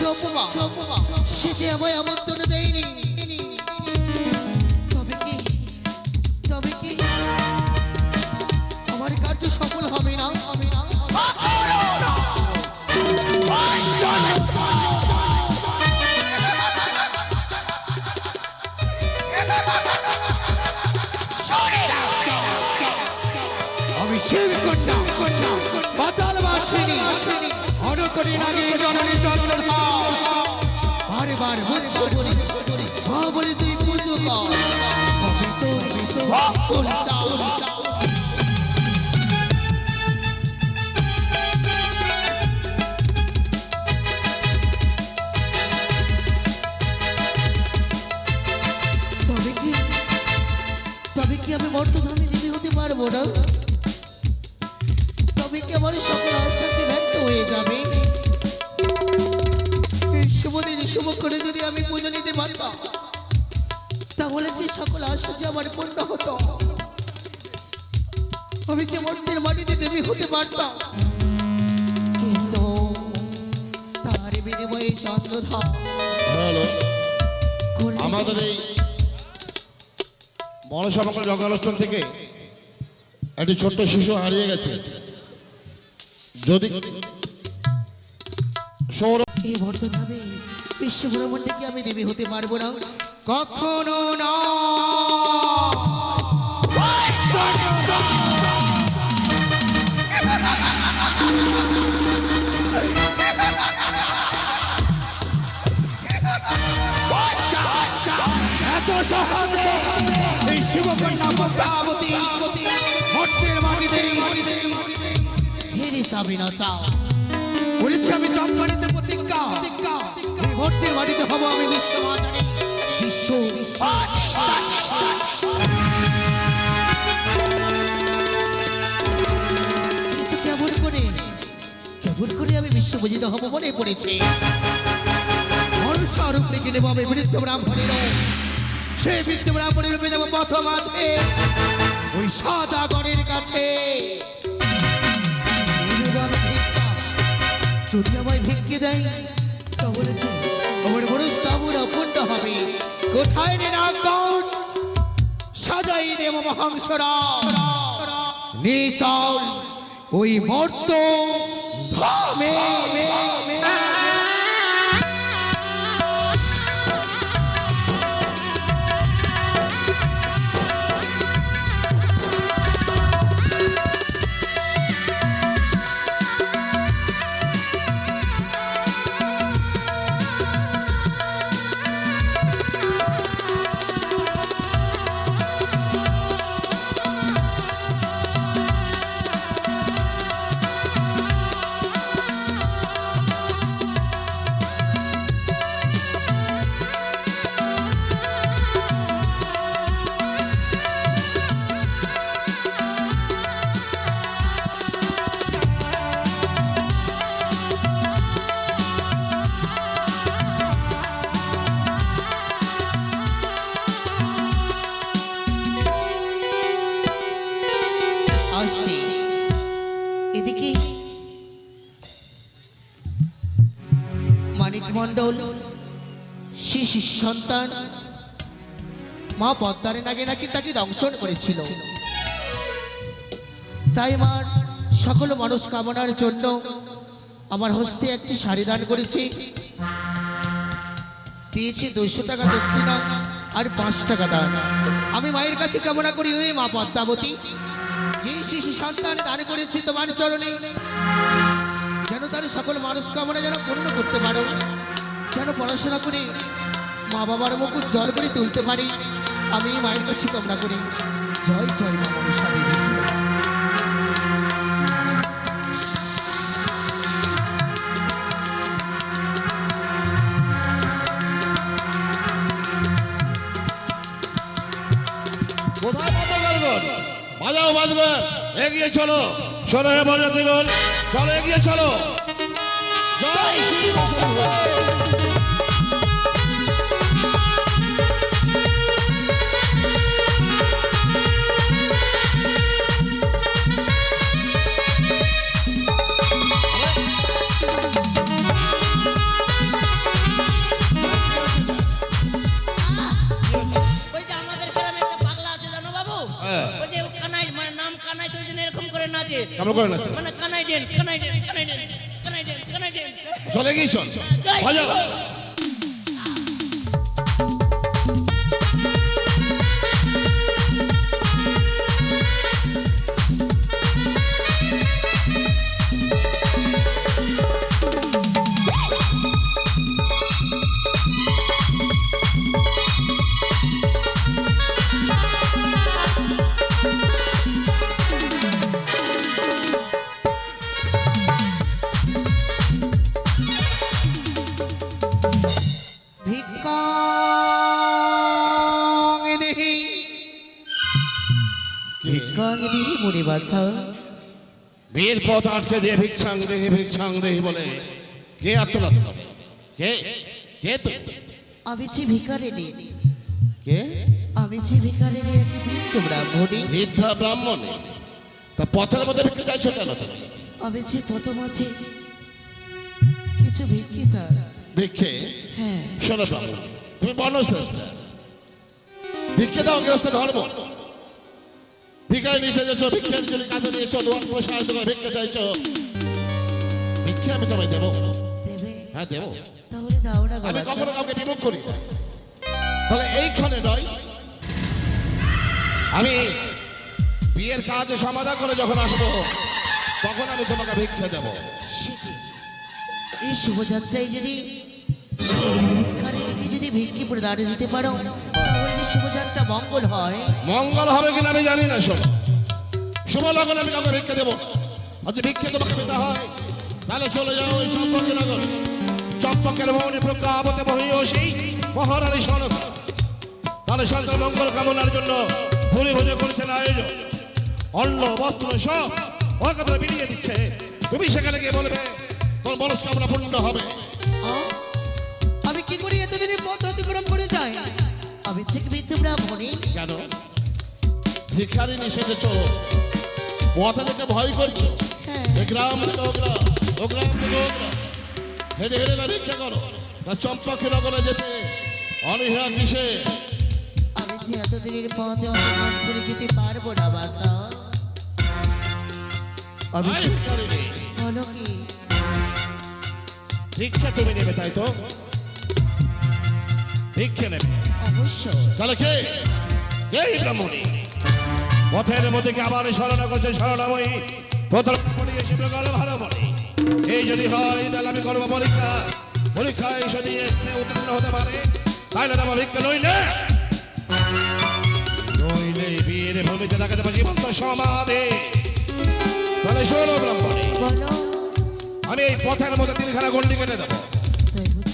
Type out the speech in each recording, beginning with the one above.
আমায় করেছে সে যে আমায় আমন্ত্রণ দেয়নি। তবে কি তবে কি আমার কার্য সফল হবে না? হবে না আমি শিব কন্যা কন্যা পাতাল বাসিনী তবে কি আমি মর্তধামে দেবী হতে পারব না? তবে কি আমার সকল আশাকে ব্যর্থ হয়ে যাবে? শুভ দিনে শুভ করে যদি আমি পুজো নিতে পারতাম তাহলে যে সকল আশা যে আমার পূর্ণ হতো আমি যে মর্তের মাটিতে দেবী হতে পারতাম। কিন্তু তার বিনিময়ে চন্দ্রধাম আমাদের এই মনসামঙ্গল জঙ্গলাষ্টম থেকে একটি ছোট্ট শিশু হারিয়ে গেছে। যদি সৌরভ এই বিশ্ব ভ্রমণে কি আমি দেবী হতে পারব না। কখনো না। সহজে এই শিবকন্যা মাটিতে হেরে না চাও। বলেছি আমি চঞ্চলিতে প্রতিজ্ঞা। ভর্তির মাটিতে হব আমি বিশ্ব মাতারি বিশ্ব কেমন করে কেমন করে আমি বিশ্ব পূজিত হব মনে পড়েছে। মনসা রূপ রেখে নেব আমি বৃদ্ধ ব্রাহ্মণের। সেই বৃদ্ধ ব্রাহ্মণের রূপে যাব প্রথম আছে। ওই সাদা গণের কাছে। যদি আমায় ভিক্ষে দেয় তাহলে অপূর্ণ হবে। কোথায় নিরাকরণ সাজাই দেব মহাংসরা। নিচল ওই মর্ত। ধামে এদিকে মানিক মণ্ডল শিশু সন্তান, মা পদ্মারের নাকি তাকে দংশন করেছিল। তাই মা সকল মানুষ কামনার জন্য আমার হস্তে একটি শাড়ি দান করেছি। দিয়েছি দুইশো টাকা দক্ষিণা আর পাঁচ টাকা দান। আমি মায়ের কাছে কামনা করি, ওই মা পদ্মাবতী। যে শিশু সন্তান দান করেছি তোমার চরণে। যেন তার সকল মানুষ কামনা যেন পূর্ণ করতে পারো। যেন পড়াশোনা করে মা বাবার মুখ জল করে তুলতে পারি। আমি মায়ের কাছে কামনা করি। জয় জয় মা মনসা বাজাও বাজবে। এগিয়ে চলো। চলো হে বাজাতে গল চলো এগিয়ে চলো। জয় শ্রী কেমন করে নাচে? মানে Kanai dance Kanai dance Kanai dance Kanai dance Kanai dance চলে। গিয়েছ চল মুনি বাছা। বীর পথ আটকে দিয়ে ভিক্ষাং দেহি ভিক্ষাং দেহি বলে কে আত্মনাথ করে কে? কে তো? আমি যে ভিকারিনী কে? আমি যে ভিকারিনী একটি বৃদ্ধ ব্রাহ্মণী বৃদ্ধা ব্রাহ্মণ। তা পথের মধ্যে ভিক্ষে চাইছো কেন তুমি? আমি যে প্রথম আছে কিছু ভিক্ষি চাই। ভিক্ষে? হ্যাঁ। শোনো ব্রাহ্মণ তুমি বর্ণশ্রেষ্ঠ ভিক্ষে দাও গৃহস্থ ধর্ম। নিষে প্রসার করে ভিক্ষে চাইছো। ভিক্ষে আমি তোমায় দেবো। হ্যাঁ দেবো। তাহলে আমি কখনো কাউকে বিমুখ করি। তাহলে এইখানে নয়, আমি বিয়ের কাজে সমাধান করে যখন আসব, তখন আমি তোমাকে ভিক্ষা দেবো। এই শুভযাত্রায় যদি ভিক্ষারিণীকে যদি ভিক্ষি প্রদানে দিতে পারো শুভযাত্রা মঙ্গল হয়। মঙ্গল হবে কিনা আমি জানি না শোন। শুভ লগন আমি কাউকে ভিক্ষে দেবো। যদি ভিক্ষে তোমাকে পেতে হয়। তাহলে চলে যাও ওই চম্পকের নগর চম্পকের মৌনে প্রজ্ঞাপতে মহিষী মহারানী সনক। তাহলে সন্তান মঙ্গল কামনার জন্য ভুলি ভুজে করেছেন আয়োজন অন্ন বস্ত্র সব ওর কথা বিলিয়ে দিচ্ছে। তুমি সেখানে গিয়ে বলবে তোর মনস্কামনা পূর্ণ হবে। ঠিক বৃদ্ধ কেন? ভিখারি নিষেধেছ পথে থেকে ভয় করছ? হ্যাঁ। গ্রাম থেকে ও গ্রাম থেকে ও হেঁটে হেঁটে না ভিক্ষা করো। তা চম্পকের নগরে যেতে। অনীহা কিসে? আমি যে এতদিনের পথ অতিক্রম করে যেতে পারব না বাছা। আমি আয় যে- ভিখারিণী, বলো কি? ভিক্ষা তুমি নেবে তাই তো? ভিক্ষে নেবে। তাহলে কে? এই ব্রাহ্মণী পথের মধ্যে আবার স্মরণ করছে? স্মরণাময়ী। প্রথম ভালো বলি এই যদি হয় তাহলে আমি করব পরীক্ষা। পরীক্ষায় যদি এসে উত্তীর্ণ হতে পারে। তাহলে আমার ভিক্ষা নইলে? নইলে বীর ভূমিতে দেখাতে পারি জীবন্ত সমাধি। তাহলে শোনো ব্রাহ্মণী। আমি এই পথের মধ্যে তিনখানা গন্ডি কেটে দেবো।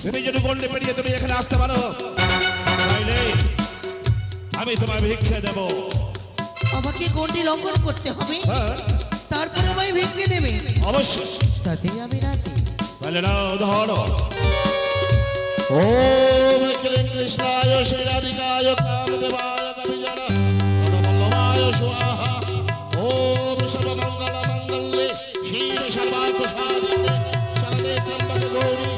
তুমি যদি গন্ডি পেরিয়ে তুমি এখানে আসতে পারো আমি তোমায় ভিক্ষে দেবো। আমাকে গন্ডি লঙ্ঘন করতে হবে। হ্যাঁ। তারপরে আমায় ভিক্ষে দেবে। অবশ্যই। তাতে আমি রাজি। তাহলে নাও ধরো। ওম কৃষ্ণায় শ্রীরাধিকায় কামদেবায় কবিজন পদবল্লভায় স্বাহা। ওম সর্বমঙ্গল মঙ্গলে শিব সর্বার্থ সাধিকে শরণে ত্র্যম্বকে গৌরী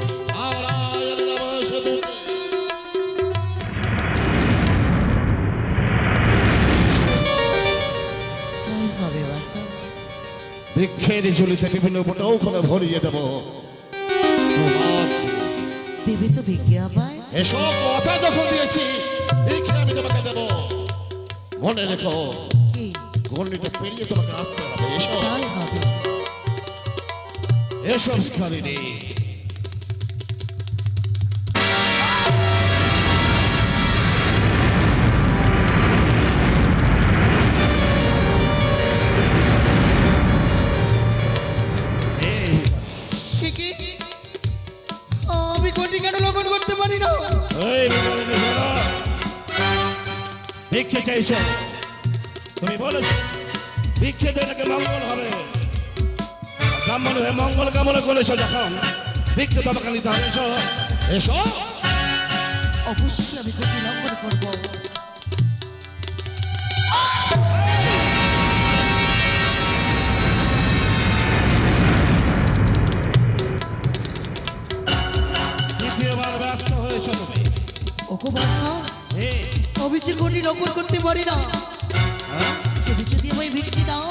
ছেড়ে ঝুলিতে বিভিন্ন ওখানে ভরিয়ে দেবো। দেবে তো ভিক্ষে আমায় এসব কথা যখন দিয়েছি ভিক্ষে আমি তোমাকে দেব। মনে রেখো কি? পেরিয়ে তোমাকে আসতে হবে এসব এসব এই চাইছ। তুমি বলেছ ভিক্ষে নাকি মঙ্গল হবে? ব্রাহ্মণ হয়ে মঙ্গল কামনা করেছ যখন ভিক্ষে তোমাকে নিতে হবে এসো। এসো। অবশ্যই আমি কোটি লঙ্ঘন করব। যে কোটি লঙ্ঘন পারি না। তুমি যদি আমায় ভিক্ষে দাও,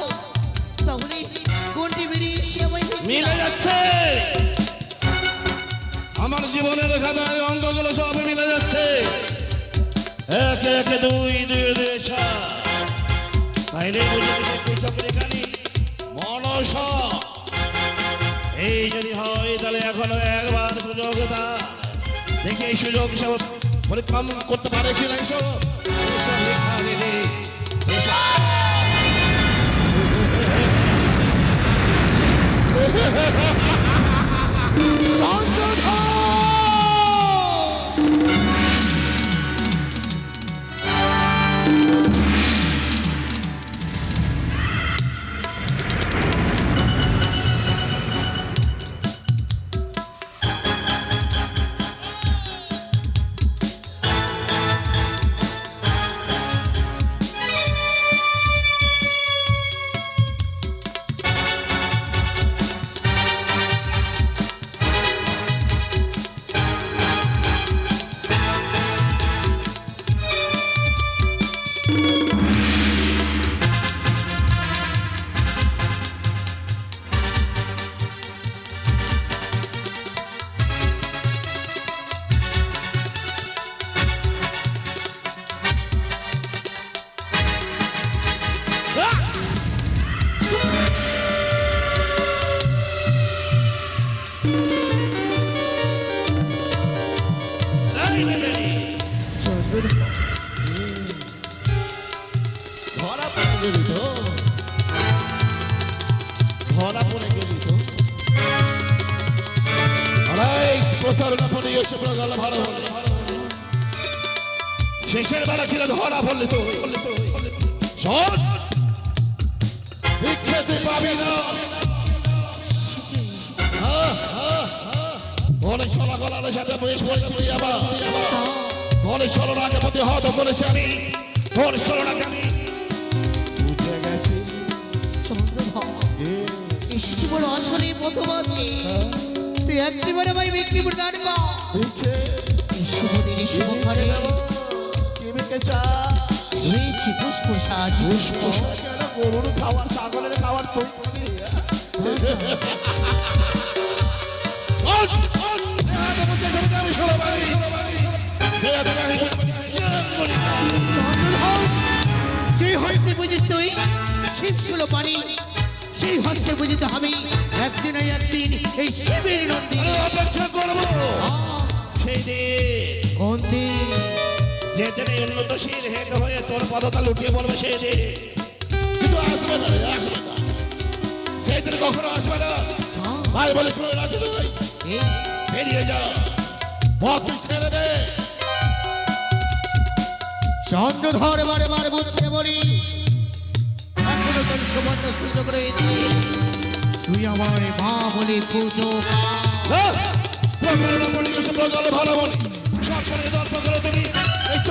তাহলে কোনটি বেরিয়ে এসে আমায় মিলে যাচ্ছে। আমার জীবনের খাতায় অঙ্কগুলো সব মিলে যাচ্ছে। একে একে দুই দুই দুই, চার। তাইলে বুঝতে সত্যি এই যদি হয়, তাহলে এখনও একবার সুযোগ দা দেখি এই সুযোগ সব পরিক্রম করতে পারে কিনা এসব? এই শেষের বেলা ছিল ধরা পড়লি তো তুই পাবি না। অনেক চলা গলার সাথে বেশ বসছি আবার। ধরে ছলনাকে প্রতিহত করেছে আমি। ধরে ছলনাকে আমি। বুঝে গেছি। চন্দ্রধর এসেছি বড় আসলে প্রথম আছে। তুই একেবারে ভাই বিক্রি প্রদান কর। এই শুভ দিনে শুভ ঘরে। কেমিকে চা রয়েছে পুষ্প সাজ গরুর খাবার ছাগলের খাবার তুই আমি ষোলো যে হস্তে বুঝিস তুই শিব ছিল পানি সেই হস্তে বুঝিতে হবে একদিন একদিন এই শিবের অপেক্ষা করব। সেই দিন। কোন দিন? যেদিন এই উন্নতশীল হেদ হয়ে তোর পদতা লুটিয়ে পড়বে সেই দিন কিন্তু আসবে না আসবে না। সেই দিন কখনো আসবে না। ভাই বলে শুনে রাখি তুই বেরিয়ে যা। পথ ছেড়ে দে। চন্দ্রধর বারে বারে বুঝছে বলি। এখনও তোর সুবর্ণ সুযোগ রয়েছে। তুই আমার মা বলে পুজো কর। প্রকল্প ভালো বলি সব সঙ্গে দল প্রকল্প তুমি।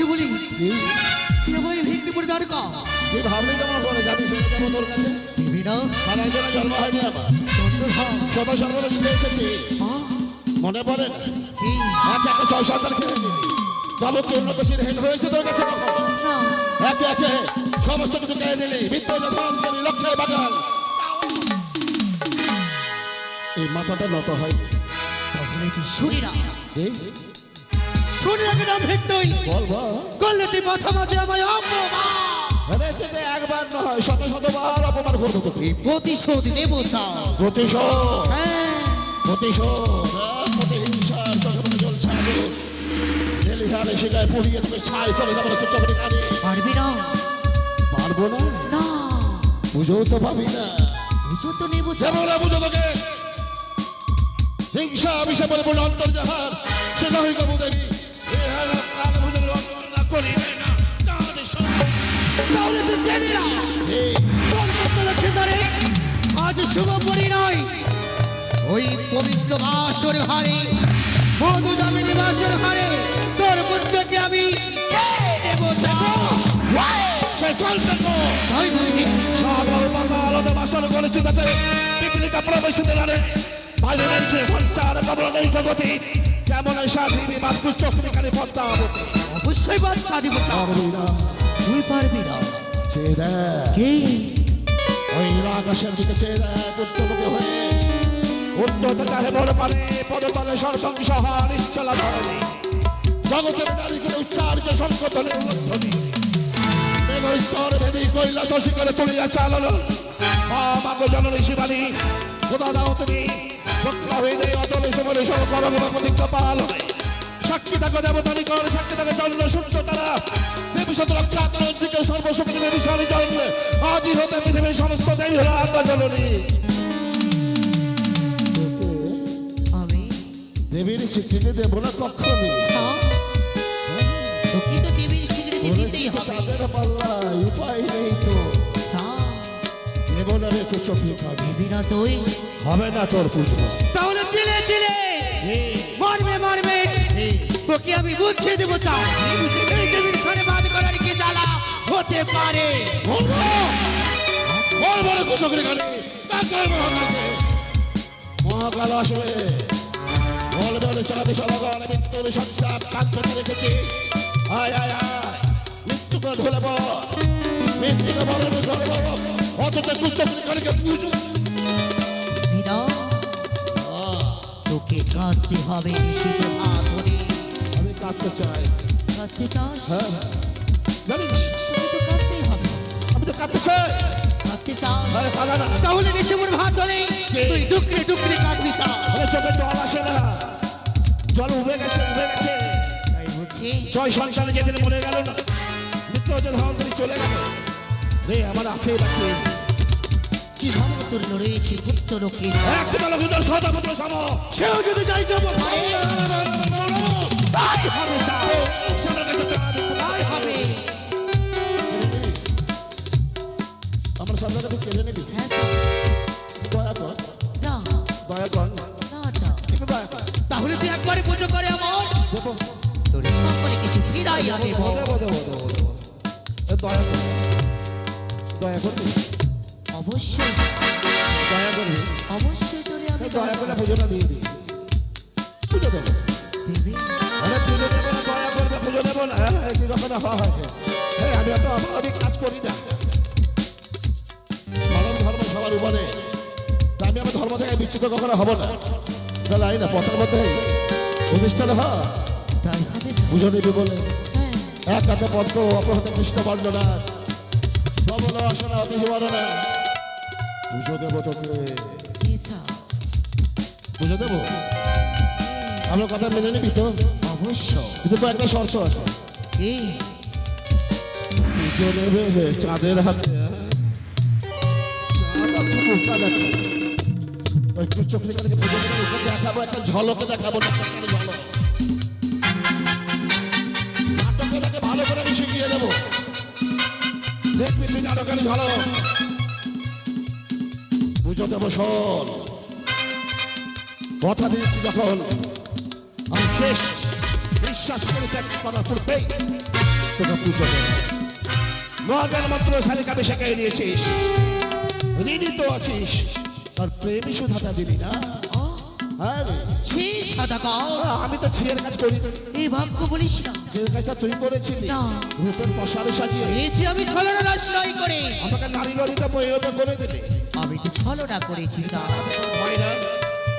বলছি বলি ভিক্ষে করে দরকার তুই ভাবলি কেমন করে যাবি ফিরে যাব তোর কাছে? দিবি না সারাই জন্ম হয়নি আমার। দিতে এসেছি। হ্যাঁ? মনে পড়ে না? কি? এক একে ছয় সন্তান খেয়ে যাবতীয় উন্নতশীল হেন হয়েছে তোর কাছে একে একে সমস্ত কিছু কেড়ে নিলি। বাগান। এই মাথাটা নত হয়। তাহলে এই? শুনি না কেন ভিক্ষই বল বল। করলে তুই মাথা মাঝে আমায় অপমান। আরে একবার নয় শত শতবার অপমান করব তোকে। প্রতিশোধ নেব চাও প্রতিশোধ। হ্যাঁ। প্রতিশোধ। প্রতিহিংসার আগুন। লেলিহানে শিকায় ছাই করে দেবো তোর চোখে কানে পারবি না। পারব না? না। বুঝেও তো পাবি না। বুঝো তো নেব চাও যেমন বুঝো তোকে। হিংসা বিষে বলে বলে অন্তর্জাহার সে নহি কবু করিবে না তাহাদের তাহলে তুই জেনে না এই। তোর মতো লক্ষ্মীদারে আজ শুভ পরিণয়। ওই পবিত্র বাসর হারে মধু জামি নিবাসের হারে তোর বুদ্ধকে আমি তাই বুঝি। সাগর বাংলা আলোতে বাসন করেছি তাতে। পিকনিকা প্রবেশিতে জানে বাইরে রয়েছে সঞ্চার কবল নেই গতি কেমন সাজিবি বাস্তুর চোখ সেখানে পদ্মা অবশ্যই বাচ্চা দিব তুই পারবি না। চেয়ে দেখ কে? ওই আকাশের দিকে চেয়ে দেখ উত্তরমুখী হয়ে। উন্নত চাহে বড় পারে পদতলে সরসংসহা নিশ্চলা ধরণী। জগতের নারী উচ্চার্য সংশোধনের উল্লধ্বনি মেঘ স্তর ভেদি কৈলাস করে তুলিয়া চালালো মাগো জননী শিবানী খোদা দাও তুমি। সত্য হইলে অটল এসে বলে সব প্রতিজ্ঞা পালনে। সাক্ষী থাকো দেবতা নিকট সাক্ষী থাকো চন্দ্র সূর্য তারা। দেবী তরন্তিকে সর্বশক্তি দেবী সারি জন্মে আজই হতে পৃথিবীর সমস্ত দেবী হলো আত্মা জননী। আমি দেবীর স্বীকৃতি দেব না কখনই হ্যাঁ? উপায় নেই তো। দেব না রে কুচকি খাবি দেবীরা তুই হবে না তোর পুজো তাহলে তোকে আমি বুঝিয়ে দেবো চাও এই দেবীর বাদ করার কি জ্বালা? হতে পারে। খালি। তাকে মহাকালে মৃত্যুর সংসার কাজ রেখেছি। আয় আয় আয়। ঢলে পড় মৃত্যুকে অথচ খালিকে পুজো মীরা তোকে কাঁদতে হবে ধরে আমি কাঁদতে চাই কাঁদতে চাস হ্যাঁ হ্যাঁ। জানিস তো কাঁদতেই হবে আমি তো কাঁদতে চাই কাঁদতে চাস আরে কাঁদা না তাহলে ঋষিমুর ভাত ধরে তুই ডুকরে ডুকরে কাঁদবি চা আরে চোখে জল আসে না জল উবে গেছে উবে গেছে তাই বুঝি ছয় সন্তানে যেদিন মরে গেল না মৃত্যু হচ্ছে ধারণ চলে গেল রে আমার আছে বাকি কি সমতুল্য রয়েছে গুপ্ত লোকের এক দল গুদর সদা পুত্র সম সেও যদি যাই যাব তাই হবে চা তাই হবে আমার সন্তানকে তুই কেড়ে নিবি দয়া কর না দয়া কর না চা দয়া কর তাহলে তুই একবারে পুজো করে আমার। দেবো তোর সকলে কিছু ফিরাই দেবো দেবো দেবো এ দয়া কর দয়া করবি অবশ্যই দয়া করবি অবশ্যই তোরে আমি দয়া করে পুজোটা দিয়ে দিই পুজো দেবী। কি কখনো হয়? হ্যাঁ আমি এত অভাবিক কাজ করি না। মানব ধর্ম সবার উপরে। আমি আমার ধর্ম থেকে বিচ্যুত কখনো হব না। তাহলে আই না পথের মধ্যে। প্রতিষ্ঠান হ তাই হবে চা। পুজো নিবি বলে হ্যাঁ। এক হাতে পদ্ম অপর হাতে কৃষ্ণ বর্ণনা। প্রবল আসনা অতিশ বর্ণনা। পুজো দেবো তোকে। পুজো দেবো? আমার কথা মেনে নিবি তো? অবশ্য কিন্তু একটা শর্ত আছে। কি? পুজো নেবে চাঁদের হাতে। একটু চোখ দেখাবো, একটা ঝলকে দেখাবো নাটকের ভালো করে আমি শিখিয়ে দেবো। দেখবি তুই নাটকের ঝলক পুজো দেবো শোন। কথা দিয়েছি যখন, আমি শেষ। বিশ্বাস করে ত্যাগ করার পূর্বেই তোকে পুজো মহাজ্ঞান মাত্র শালিকা বেশাকে নিয়েছিস। ঋণী তো আছিস। আর প্রেমী সুধাটা দিবি না। হ্যাঁ কাল আমি তো ছিয়ের কাজ করি। এই ভাগ্য বলিস না। যে কাজটা তুই করেছিলি। রূপের প্রসারে সাজিয়ে। আমি ছলনা নয় করে। আমাকে নারী করে দিলি। আমি তো ছলনা করেছি হয় না